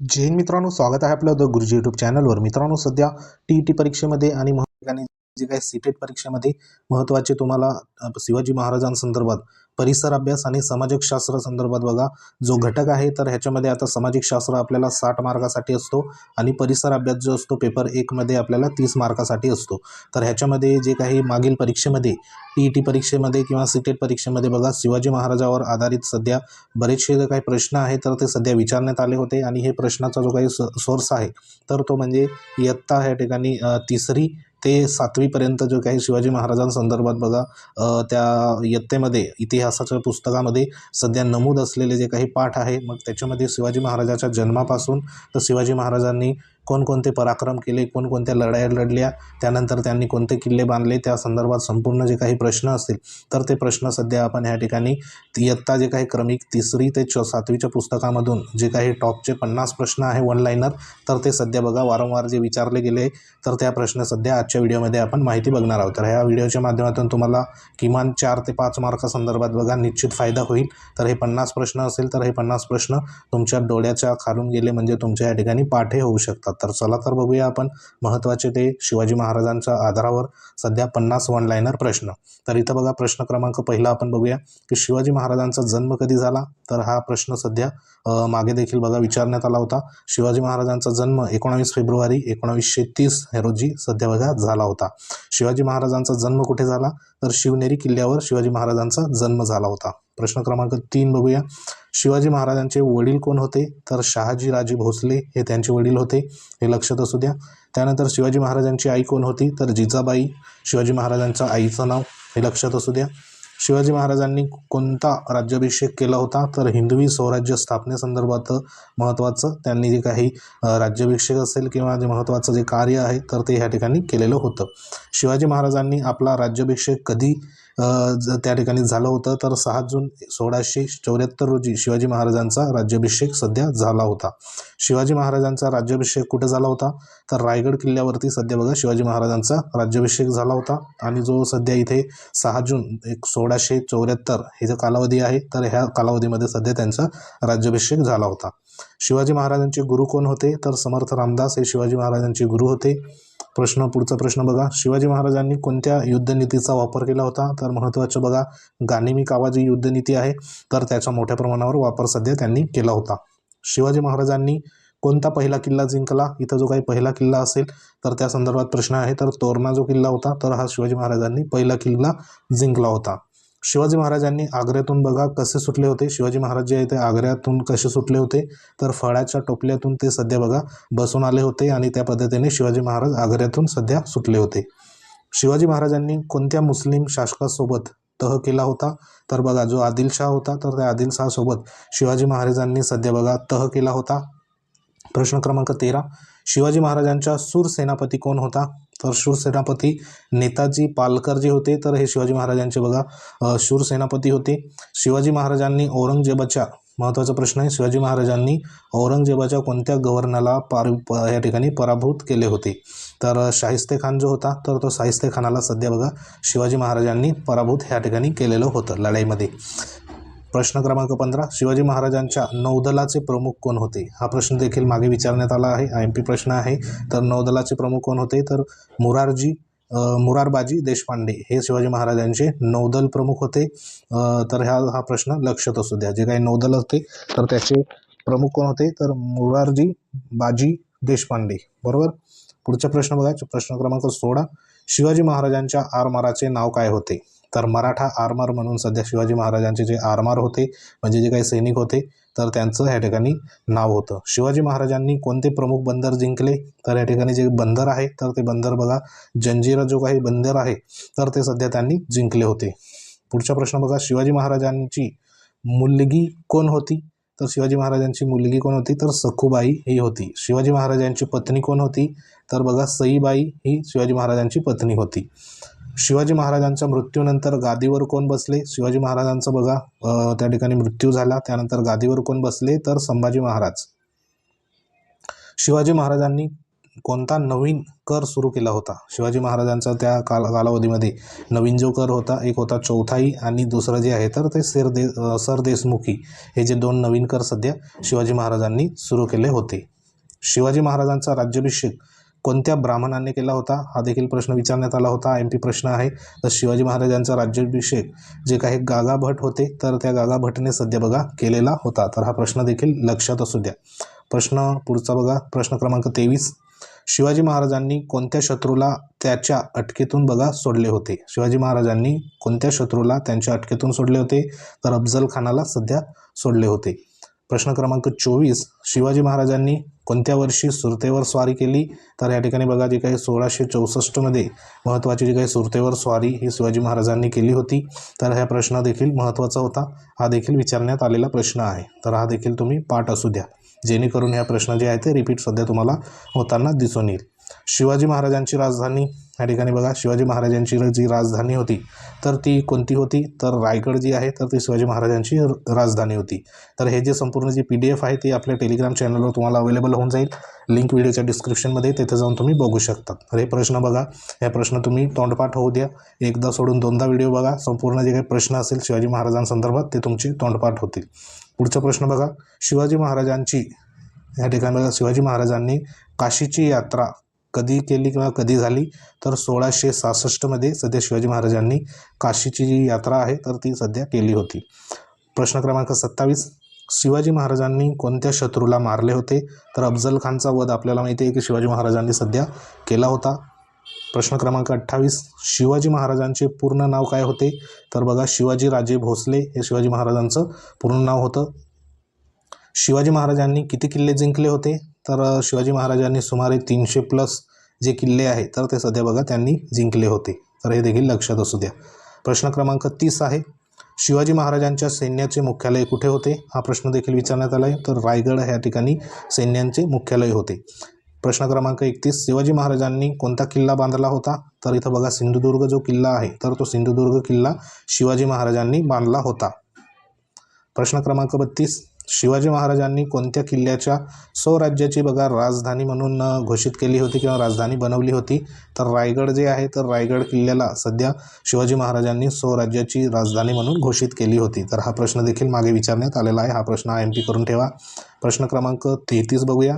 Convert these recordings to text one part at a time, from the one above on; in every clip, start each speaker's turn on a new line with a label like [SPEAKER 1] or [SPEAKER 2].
[SPEAKER 1] जैन मित्रांनो स्वागत आहे आपलं द गुरुजी यूट्यूब चॅनलवर मित्रांनो सध्या टी ई टी परीक्षेमध्ये आणि मह- जे काही सीटेट परीक्षेमध्ये महत्त्वाचे तुम्हाला शिवाजी महाराजांसंदर्भात परिसर अभ्यास आणि सामाजिक शास्त्र संदर्भात बघा. जो घटक आहे तर ह्याच्यामध्ये आता सामाजिक शास्त्र आपल्याला साठ मार्कासाठी असतो आणि परिसर अभ्यास जो असतो पेपर एकमध्ये आपल्याला तीस मार्कासाठी असतो. तर ह्याच्यामध्ये जे काही मागील परीक्षेमध्ये टी ई टी परीक्षेमध्ये किंवा सीटेट परीक्षेमध्ये बघा शिवाजी महाराजावर आधारित सध्या बरेचसे जे काही प्रश्न आहेत तर ते सध्या विचारण्यात आले होते आणि हे प्रश्नाचा जो काही सोर्स आहे तर तो म्हणजे इयत्ता ह्या ठिकाणी तिसरी ते सातवीपर्यंत जो काही शिवाजी महाराजांसंदर्भात बघा त्या इयत्तेमध्ये इतिहासाच्या पुस्तकामध्ये सध्या नमूद असलेले जे काही पाठ आहे मग त्याच्यामध्ये शिवाजी महाराजाच्या जन्मापासून तर शिवाजी महाराजांनी कोणकोणते पराक्रम केले कोणकोणत्या लढाया लढल्या त्यानंतर त्यांनी कोणते किल्ले बांधले त्या संदर्भात संपूर्ण जे काही प्रश्न असतील तर ते प्रश्न सध्या आपण ह्या ठिकाणी इयत्ता जे काही क्रमिक तिसरी ते च सातवीच्या पुस्तकामधून जे काही टॉपचे पन्नास प्रश्न आहे वन लाईनर तर ते सध्या बघा वारंवार जे विचारले गेले तर त्या प्रश्न सध्या आजच्या व्हिडिओमध्ये आपण माहिती बघणार आहोत. तर ह्या व्हिडिओच्या माध्यमातून तुम्हाला किमान चार ते पाच मार्कासंदर्भात बघा निश्चित फायदा होईल. तर हे पन्नास प्रश्न असेल तर हे पन्नास प्रश्न तुमच्या डोळ्याच्या खालून गेले म्हणजे तुमच्या या ठिकाणी पाठे होऊ शकतात. तर चला तर बघूया आपण महत्त्वाचे ते शिवाजी महाराजांच्या आधारावर सध्या पन्नास वन लाईनर प्रश्न. तर इथं बघा प्रश्न क्रमांक पहिला आपण बघूया की शिवाजी महाराजांचा जन्म कधी झाला? तर हा प्रश्न सध्या मागे देखील बघा विचारण्यात आला होता. शिवाजी महाराजांचा जन्म एकोणावीस फेब्रुवारी एकोणावीसशे तीस हे रोजी सध्या बघा झाला होता. शिवाजी महाराजांचा जन्म कुठे झाला? तर शिवनेरी किल्ल्यावर शिवाजी महाराजांचा जन्म झाला होता. प्रश्न क्रमांक तीन बघूया. शिवाजी महाराजांचे वडील कोण होते? तर शहाजी राजे भोसले हे त्यांचे वडील होते. हे लक्षात असू द्या. त्यानंतर शिवाजी महाराजांची आई कोण होती? तर जिजाबाई. शिवाजी महाराजांच्या आईचं नाव हे लक्षात असू द्या. शिवाजी महाराजांनी कोणता राज्याभिषेक केला होता? तर हिंदवी स्वराज्य स्थापनेसंदर्भात महत्त्वाचं त्यांनी जे काही राज्याभिषेक असेल किंवा जे महत्त्वाचं जे कार्य आहे तर ते ह्या ठिकाणी केलेलं होतं. शिवाजी महाराजांनी आपला राज्याभिषेक कधी त्या ठिकाणी झालं होतं. तर सहा जून सोळाशे चौऱ्याहत्तर रोजी शिवाजी महाराजांचा राज्याभिषेक सध्या झाला होता. शिवाजी महाराजांचा राज्याभिषेक कुठे झाला होता? तर रायगड किल्ल्यावरती सध्या बघा शिवाजी महाराजांचा राज्याभिषेक झाला होता. आणि जो सध्या इथे सहा जून एक सोळाशे चौऱ्याहत्तर हे जो कालावधी आहे तर ह्या कालावधीमध्ये सध्या त्यांचा राज्याभिषेक झाला होता. शिवाजी महाराजांचे गुरु कोण होते? तर समर्थ रामदास हे शिवाजी महाराजांचे गुरु होते. प्रश्न पुढचा प्रश्न बघा. शिवाजी महाराजांनी कोणत्या युद्धनीतीचा वापर केला होता? तर महत्त्वाचं बघा. गानिमी कावाजी युद्धनीती आहे. तर त्याचा मोठ्या प्रमाणावर वापर सध्या त्यांनी केला होता. शिवाजी महाराजांनी कोणता पहिला किल्ला जिंकला? इथं जो काही पहिला किल्ला असेल तर त्या संदर्भात प्रश्न आहे. तर तोरणा जो किल्ला होता तर हा शिवाजी महाराजांनी पहिला किल्ला जिंकला होता. शिवाजी महाराजांनी आग्र्यातून बघा कसे सुटले होते. शिवाजी महाराज जे आहे ते आग्र्यातून कसे सुटले होते. तर फळाच्या टोपल्यातून ते सध्या बघा बसून आले होते आणि त्या पद्धतीने शिवाजी महाराज आग्र्यातून सध्या सुटले होते. शिवाजी महाराजांनी कोणत्या मुस्लिम शासकासोबत तह केला होता? तर बघा जो आदिलशाह होता तर त्या आदिलशाहसोबत शिवाजी महाराजांनी सध्या बघा तह केला होता. प्रश्न क्रमांक तेरा. शिवाजी महाराजांच्या सूर सेनापती कोण होता? तर शूर सेनापती नेताजी पालकर जे होते. तर हे शिवाजी महाराजांचे बघा शूर सेनापती होते. शिवाजी महाराजांनी औरंगजेबाच्या महत्त्वाचा प्रश्न आहे. शिवाजी महाराजांनी औरंगजेबाच्या कोणत्या गव्हर्नरला पार प- या ठिकाणी पराभूत केले होते? तर शाहिस्ते खान जो होता तर तो शाहिस्ते खानाला सध्या बघा शिवाजी महाराजांनी पराभूत ह्या ठिकाणी केलेलं होतं लढाईमध्ये. प्रश्न क्रमांक पंधरा शिवाजी महाराजांच्या नौदलाचे प्रमुख कोण होते? हा प्रश्न देखील मागे विचारण्यात आला आहे. आय एम पी प्रश्न आहे. तर नौदलाचे प्रमुख कोण होते? तर मुरारजी मुरारबाजी देशपांडे हे शिवाजी महाराजांचे नौदल प्रमुख होते. तर ह्या हा प्रश्न लक्षात असू द्या. जे काही नौदल होते तर त्याचे प्रमुख कोण होते? तर मुरारजी बाजी देशपांडे. बरोबर? पुढचा प्रश्न बघा. प्रश्न क्रमांक सोळा शिवाजी महाराजांच्या आरमाराचे नाव काय होते? तर मराठा आरमार म्हणून सध्या शिवाजी महाराजांचे जे आरमार होते म्हणजे जे काही सैनिक होते तर त्यांचं ह्या ठिकाणी नाव होतं. शिवाजी महाराजांनी कोणते प्रमुख बंदर जिंकले तर या ठिकाणी जे बंदर आहे तर ते बंदर बघा जंजिरा जो काही बंदर आहे तर ते सध्या त्यांनी जिंकले होते. पुढचा प्रश्न बघा शिवाजी महाराजांची मुलगी कोण होती? तर शिवाजी महाराजांची मुलगी कोण होती? तर सखूबाई ही होती. शिवाजी महाराजांची पत्नी कोण होती? तर बघा सईबाई ही शिवाजी महाराजांची पत्नी होती. शिवाजी महाराजांच्या मृत्यूनंतर गादीवर कोण बसले? शिवाजी महाराजांचा बघा. त्या ठिकाणी मृत्यू झाला. त्यानंतर गादीवर कोण बसले? तर संभाजी महाराज. शिवाजी महाराजांनी कोणता नवीन कर सुरू केला होता? शिवाजी महाराजांचा त्या काल कालावधीमध्ये नवीन जो कर होता एक होता चौथाई आणि दुसरं जे आहे तर ते सरदे सरदेशमुखी हे जे दोन नवीन कर सध्या शिवाजी महाराजांनी सुरू केले होते. शिवाजी महाराजांचा राज्याभिषेक कोणत्या ब्राह्मणाने केला होता? हा देखील प्रश्न विचारण्यात आला होता. एम पी प्रश्न आहे. तर शिवाजी महाराजांचा राज्याभिषेक जे काही गागा भट होते तर त्या गागा भटने सध्या बघा केलेला होता. तर हा प्रश्न देखील लक्षात असू द्या. प्रश्न पुढचा बघा. प्रश्न क्रमांक तेवीस. शिवाजी महाराजांनी कोणत्या शत्रूला त्याच्या अटकेतून बघा सोडले होते? शिवाजी महाराजांनी कोणत्या शत्रूला त्यांच्या अटकेतून सोडले होते? तर अफजल खानाला सध्या सोडले होते. प्रश्न क्रमांक चोवीस शिवाजी महाराजांनी कोणत्या वर्षी सुरतेवर स्वारी केली? तर या ठिकाणी बघा जे काही सोळाशे चौसष्टमध्ये महत्त्वाची जी काही सुरतेवर स्वारी ही शिवाजी महाराजांनी केली होती तर हा प्रश्न देखील महत्त्वाचा होता. हा देखील विचारण्यात आलेला प्रश्न आहे. तर हा देखील तुम्ही पाठ असू द्या. जेणेकरून ह्या प्रश्न जे आहे ते रिपीट सध्या तुम्हाला होताना दिसून येईल. शिवाजी महाराजांची राजधानी या ठिकाणी बघा शिवाजी महाराजांची जी राजधानी होती तर ती कोणती होती? तर रायगड जी आहे तर ती शिवाजी महाराजांची राजधानी होती. तर हे जे संपूर्ण जी पी डी एफ आहे ती आपल्या टेलिग्राम चॅनलवर तुम्हाला अवेलेबल होऊन जाईल. लिंक व्हिडिओच्या डिस्क्रिप्शनमध्ये तिथे जाऊन तुम्ही बघू शकता. तर हे प्रश्न बघा. हे प्रश्न तुम्ही तोंडपाठ होऊ द्या. एकदा सोडून दोनदा व्हिडिओ बघा. संपूर्ण जे काही प्रश्न असेल शिवाजी महाराजांसंदर्भात ते तुमचे तोंडपाठ होतील. पुढचा प्रश्न बघा. शिवाजी महाराजांची या ठिकाणी बघा शिवाजी महाराजांनी काशीची यात्रा कधी केली किंवा कधी झाली तर सोळाशे सहासष्टमध्ये सध्या शिवाजी महाराजांनी काशीची जी यात्रा आहे तर ती सध्या केली होती. प्रश्न क्रमांक सत्तावीस. शिवाजी महाराजांनी कोणत्या शत्रूला मारले होते? तर अफजल खानचा वध आपल्याला माहिती आहे की शिवाजी महाराजांनी सध्या केला होता. प्रश्न क्रमांक अठ्ठावीस. शिवाजी महाराजांचे पूर्ण नाव काय होते? तर बघा शिवाजी राजे भोसले हे शिवाजी महाराजांचं पूर्ण नाव होतं. शिवाजी महाराजांनी किती किल्ले जिंकले होते? तर शिवाजी महाराजांनी सुमारे तीनशे प्लस जे किल्ले आहे तर ते सध्या बघा त्यांनी जिंकले होते. तर हे देखील लक्षात असू द्या. प्रश्न क्रमांक तीस आहे. शिवाजी महाराजांच्या सैन्याचे मुख्यालय कुठे होते? हा प्रश्न देखील विचारण्यात आला आहे तर रायगड ह्या ठिकाणी सैन्यांचे मुख्यालय होते. प्रश्न क्रमांक एकतीस. शिवाजी महाराजांनी कोणता किल्ला बांधला होता? तर इथं बघा सिंधुदुर्ग जो किल्ला आहे तर तो सिंधुदुर्ग किल्ला शिवाजी महाराजांनी बांधला होता. प्रश्न क्रमांक बत्तीस. शिवाजी महाराजांनी कोणत्या किल्ल्याच्या स्वराज्याची बघा राजधानी म्हणून घोषित केली होती किंवा राजधानी बनवली होती तर रायगड जे आहे तर रायगड किल्ल्याला सध्या शिवाजी महाराजांनी स्वराज्याची राजधानी म्हणून घोषित केली होती. तर हा प्रश्न देखील मागे विचारण्यात आलेला आहे. हा प्रश्न आय एम पी करून ठेवा. प्रश्न क्रमांक तेहतीस बघूया.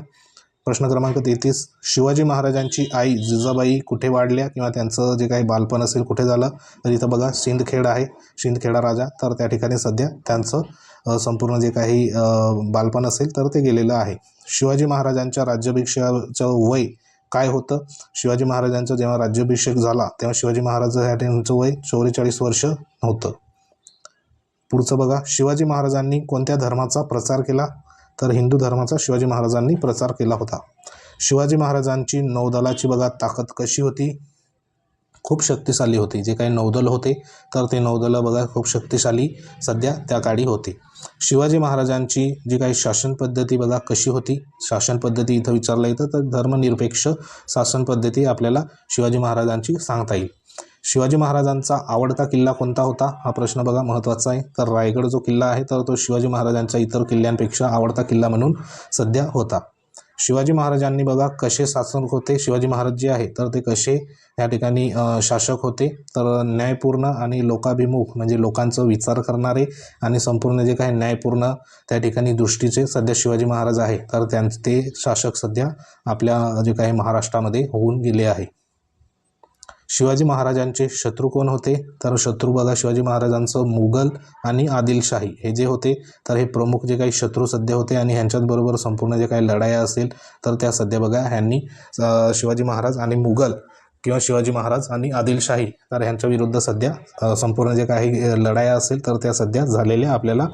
[SPEAKER 1] प्रश्न क्रमांक तेहतीस शिवाजी महाराजांची आई जिजाबाई कुठे वाढल्या किंवा त्यांचं जे काही बालपण असेल कुठे झालं तर इथं बघा सिंदखेड आहे. सिंदखेडा राजा. तर त्या ठिकाणी सध्या त्यांचं संपूर्ण जे काही बालपण असेल तर ते गेलेलं आहे. शिवाजी महाराजांच्या राज्याभिषेकाचं वय काय होतं? शिवाजी महाराजांचा जेव्हा राज्याभिषेक झाला तेव्हा शिवाजी महाराज ह्या त्यांचं वय चौवेचाळीस वर्ष होतं. पुढचं बघा. शिवाजी महाराजांनी कोणत्या धर्माचा प्रचार केला? तर हिंदू धर्माचा शिवाजी महाराजांनी प्रचार केला होता. शिवाजी महाराजांची नौदलाची बघा ताकद कशी होती? खूप शक्तिशाली होती. जे काही नौदल होते तर ते नौदल बघा खूप शक्तिशाली सध्या त्या काळी होते. शिवाजी महाराजांची जी काही शासन पद्धती बघा कशी होती? शासन पद्धती इथं विचारलं येतं तर धर्मनिरपेक्ष शासन पद्धती आपल्याला शिवाजी महाराजांची सांगता येईल. शिवाजी महाराजांचा आवडता किल्ला कोणता होता? हा प्रश्न बघा महत्त्वाचा आहे. तर रायगड जो किल्ला आहे तर तो शिवाजी महाराजांच्या इतर किल्ल्यांपेक्षा आवडता किल्ला म्हणून सध्या होता. शिवाजी महाराजांनी बघा कसे शासक होते शिवाजी महाराज जे आहे तर ते कसे या ठिकाणी शासक होते. तर न्यायपूर्ण आणि लोकाभिमुख म्हणजे लोकांचं विचार करणारे आणि संपूर्ण जे काही न्यायपूर्ण त्या ठिकाणी दृष्टीचे सध्या शिवाजी महाराज आहे तर त्यांचे ते शासक सध्या आपल्या जे काही महाराष्ट्रामध्ये होऊन गेले आहे. शिवाजी महाराजांचे शत्रू कोण होते? तर शत्रू बघा शिवाजी महाराजांचं मुघल आणि आदिलशाही हे जे होते तर हे प्रमुख जे काही शत्रू सध्या होते आणि ह्यांच्याचबरोबर संपूर्ण जे काही लढाया असेल तर त्या सध्या बघा ह्यांनी शिवाजी महाराज आणि मुघल किंवा शिवाजी महाराज आणि आदिलशाही तर ह्यांच्या विरुद्ध सध्या संपूर्ण जे काही लढाया असेल तर त्या सध्या झालेल्या आपल्याला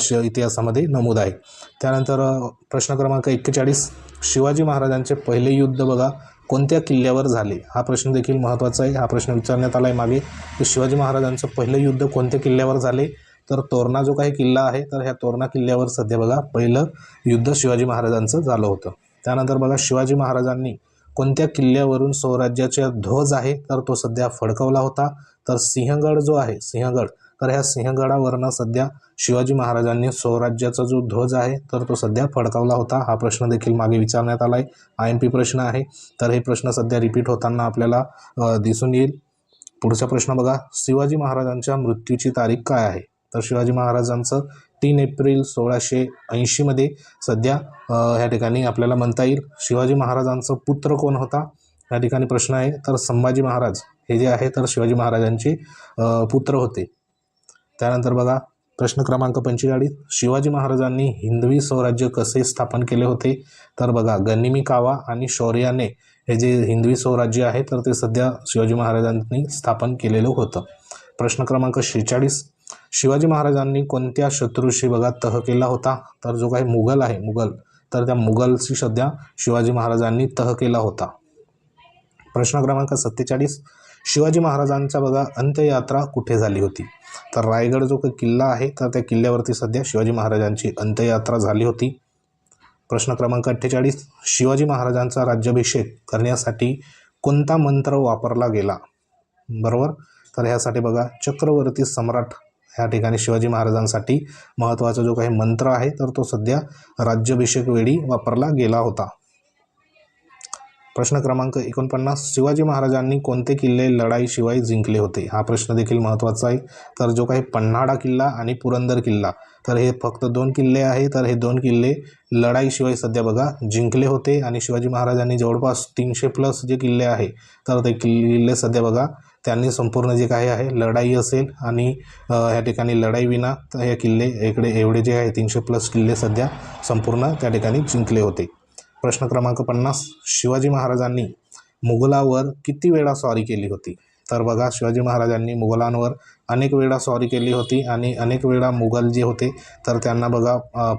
[SPEAKER 1] श इतिहासामध्ये नमूद आहे. त्यानंतर प्रश्न क्रमांक एक्केचाळीस शिवाजी महाराजांचे पहिले युद्ध बघा कोणत्या किल्ल्यावर झाले? हा प्रश्न देखील महत्त्वाचा आहे. हा प्रश्न विचारण्यात आला आहे मागे. की शिवाजी महाराजांचं पहिलं युद्ध कोणत्या किल्ल्यावर झाले? तर तोरणा जो काही किल्ला आहे तर ह्या तोरणा किल्ल्यावर सध्या बघा पहिलं युद्ध शिवाजी महाराजांचं झालं होतं. त्यानंतर बघा शिवाजी महाराजांनी कोणत्या किल्ल्यावरून स्वराज्याचा ध्वज आहे तर तो सध्या फडकवला होता. तर सिंहगड जो आहे सिंहगड तर ह्या सिंहगडावरनं सध्या शिवाजी महाराजांनी स्वराज्याचा जो ध्वज आहे तर तो सध्या फडकावला होता. हा प्रश्न देखील मागे विचारण्यात आला आहे आय एम पी प्रश्न आहे. तर हे प्रश्न सध्या रिपीट होताना आपल्याला दिसून येईल. पुढचा प्रश्न बघा. शिवाजी महाराजांच्या मृत्यूची तारीख काय आहे? तर शिवाजी महाराजांचं तीन एप्रिल सोळाशे ऐंशीमध्ये सध्या ह्या ठिकाणी आपल्याला म्हणता येईल. शिवाजी महाराजांचं पुत्र कोण होता? या ठिकाणी प्रश्न आहे. तर संभाजी महाराज हे जे आहे तर शिवाजी महाराजांचे पुत्र होते. त्यानंतर बघा प्रश्न क्रमांक पंचेचाळीस. शिवाजी महाराजांनी हिंदवी स्वराज्य कसे स्थापन केले होते? तर बघा गनिमी कावा आणि शौर्याने हे जे हिंदवी स्वराज्य आहे तर ते सध्या शिवाजी महाराजांनी स्थापन केलेलं होतं. प्रश्न क्रमांक शेहेचाळीस. शिवाजी महाराजांनी कोणत्या शत्रूशी बघा तह केला होता? तर जो काही मुघल आहे मुघल तर त्या मुघलशी सध्या शिवाजी महाराजांनी तह केला होता. प्रश्न क्रमांक सत्तेचाळीस. शिवाजी महाराजांचा बघा अंत्ययात्रा कुठे झाली होती? तर रायगड जो काही किल्ला आहे तर त्या किल्ल्यावरती सध्या शिवाजी महाराजांची अंत्ययात्रा झाली होती. प्रश्न क्रमांक अठ्ठेचाळीस शिवाजी महाराजांचा राज्याभिषेक करण्यासाठी कोणता मंत्र वापरला गेला? बरोबर? तर ह्यासाठी बघा चक्रवर्ती सम्राट ह्या ठिकाणी शिवाजी महाराजांसाठी महत्त्वाचा जो काही मंत्र आहे तर तो सध्या राज्याभिषेक वेळी वापरला गेला होता. प्रश्न क्रमांक एकोणपन्नास. शिवाजी महाराजांनी कोणते किल्ले लढाईशिवाय जिंकले होते? हा प्रश्न देखील महत्त्वाचा आहे. तर जो काही पन्हाळा किल्ला आणि पुरंदर किल्ला तर हे फक्त दोन किल्ले आहे. तर हे दोन किल्ले लढाईशिवाय सध्या बघा जिंकले होते. आणि शिवाजी महाराजांनी जवळपास तीनशे प्लस जे किल्ले आहे तर ते किल्ले सध्या बघा त्यांनी संपूर्ण जे काही आहे लढाई असेल आणि ह्या ठिकाणी लढाईविना हे किल्ले इकडे एवढे जे आहे तीनशे प्लस किल्ले सध्या संपूर्ण त्या ठिकाणी जिंकले होते. प्रश्न क्रमांक पन्नास. शिवाजी महाराजांनी मुघलावर किती वेळा सॉरी केली होती? तर बघा शिवाजी महाराजांनी मुघलांवर अनेक वेळा सॉरी केली होती आणि अनेक वेळा मुघल जे होते तर त्यांना बघा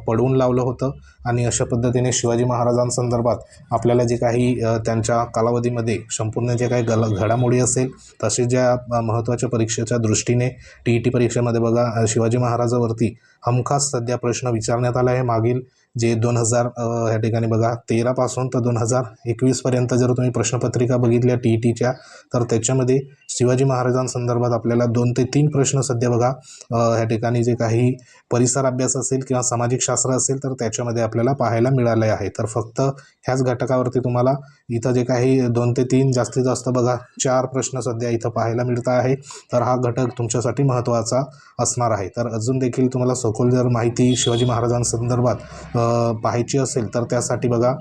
[SPEAKER 1] पडवून लावलं होतं. आणि अशा पद्धतीने शिवाजी महाराजांसंदर्भात आपल्याला जे काही त्यांच्या कालावधीमध्ये संपूर्ण जे काही गल घडामोडी असेल तसेच ज्या महत्त्वाच्या परीक्षेच्या दृष्टीने टी ई टी परीक्षेमध्ये बघा शिवाजी महाराजावरती हमखास सध्या प्रश्न विचारण्यात आला आहे. मागील जे दोन हजार ह्या ठिकाणी बघा तेरापासून तर दोन हजार एकवीसपर्यंत जर तुम्ही प्रश्नपत्रिका बघितल्या टी ई टीच्या तर त्याच्यामध्ये शिवाजी महाराजांसंदर्भात आपल्याला दोन ते तीन प्रश्न सध्या बघा ह्या ठिकाणी जे काही परिसर अभ्यास असेल किंवा सामाजिक शास्त्र असेल तर त्याच्यामध्ये आपल्याला पाहायला मिळाले आहे. तर फक्त ह्याच घटकावरती तुम्हाला इथं जे काही दोन ते तीन जास्तीत जास्त बघा चार प्रश्न सध्या इथं पाहायला मिळत आहे. तर हा घटक तुमच्यासाठी महत्त्वाचा असणार आहे. तर अजून देखील तुम्हाला सखोल जर माहिती शिवाजी महाराजांसंदर्भात पाहायची असेल तर त्यासाठी बघा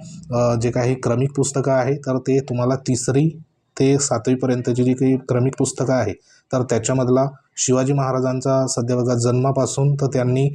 [SPEAKER 1] जे काही क्रमिक पुस्तकं आहे तर ते तुम्हाला तिसरी ते सातवीपर्यंतची जी काही क्रमिक पुस्तकं आहे तर त्याच्यामधला शिवाजी महाराजांचा सध्या बघा जन्मापासून तर त्यांनी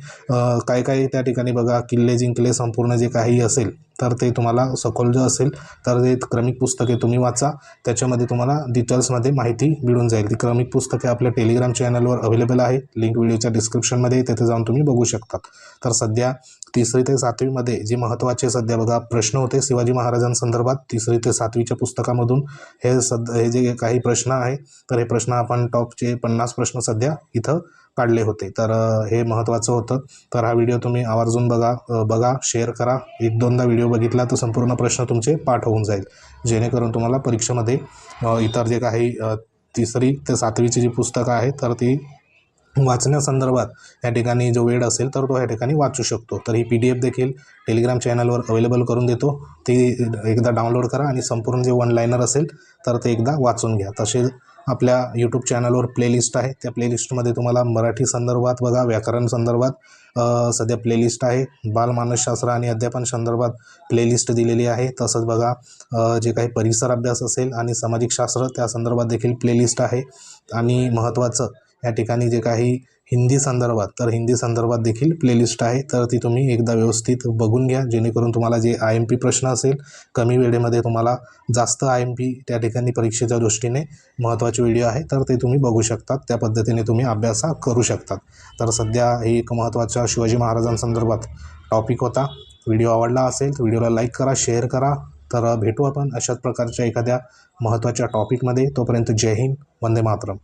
[SPEAKER 1] काय काय त्या ठिकाणी बघा किल्ले जिंकले संपूर्ण जे काही असेल तर ते तुम्हाला सखोल जे असेल तर ते क्रमिक पुस्तके तुम्ही वाचा. त्याच्यामध्ये तुम्हाला डिटेल्समध्ये माहिती मिळून जाईल. ती क्रमिक पुस्तके आपल्या टेलिग्राम चॅनलवर अवेलेबल आहे लिंक व्हिडिओच्या डिस्क्रिप्शनमध्ये तिथे जाऊन तुम्ही बघू शकतात. तर सध्या तिसरी ते सातवीमध्ये जे महत्त्वाचे सध्या बघा प्रश्न होते शिवाजी महाराजांसंदर्भात तिसरी ते सातवीच्या पुस्तकामधून हे सद हे जे काही प्रश्न आहे तर हे प्रश्न आपण टॉपचे पन्नास प्रश्न सध्या इथं काढले होते. तर हे महत्त्वाचं होतं. तर हा व्हिडिओ तुम्ही आवर्जून बघा बघा शेअर करा. एक दोनदा व्हिडिओ बघितला तर संपूर्ण प्रश्न तुमचे पाठ होऊन जाईल. जेणेकरून तुम्हाला परीक्षेमध्ये इतर जे काही तिसरी ते सातवीची जी पुस्तकं आहेत तर ती वाचण्यासंदर्भात या ठिकाणी जो वेळ असेल तर तो या ठिकाणी वाचू शकतो. तर ही पी डी एफ देखील टेलिग्राम चॅनलवर अवेलेबल करून देतो. ती एकदा डाउनलोड करा आणि संपूर्ण जे वन लायनर असेल तर ते एकदा वाचून घ्या. तसेच आपल्या यूट्यूब चॅनलवर प्लेलिस्ट आहे. त्या प्लेलिस्टमध्ये तुम्हाला मराठी संदर्भात बघा व्याकरण संदर्भात सध्या प्लेलिस्ट आहे. बालमानसशास्त्र आणि अध्यापन संदर्भात प्लेलिस्ट दिलेली आहे. तसंच बघा जे काही परिसर अभ्यास असेल आणि सामाजिक शास्त्र त्या संदर्भात देखील प्लेलिस्ट आहे. आणि महत्त्वाचं या ठिकाणी जे काही हिंदी संदर्भात तर हिंदी संदर्भात देखील प्लेलिस्ट आहे. तर ती तुम्ही एकदा व्यवस्थित बघून घ्या. जेणेकरून तुम्हाला जे आय एम पी प्रश्न असेल कमी वेळेमध्ये तुम्हाला जास्त आय एम पी त्या ठिकाणी परीक्षेच्या दृष्टीने महत्त्वाचे व्हिडिओ आहे तर ते तुम्ही बघू शकतात. त्या पद्धतीने तुम्ही अभ्यास करू शकतात. तर सध्या ही एक महत्त्वाचा शिवाजी महाराजांसंदर्भात टॉपिक होता. व्हिडिओ आवडला असेल तर व्हिडिओला लाईक करा शेअर करा. तर भेटू आपण अशाच प्रकारच्या एखाद्या महत्त्वाच्या टॉपिकमध्ये तोपर्यंत जय हिंद वंदे मातरम.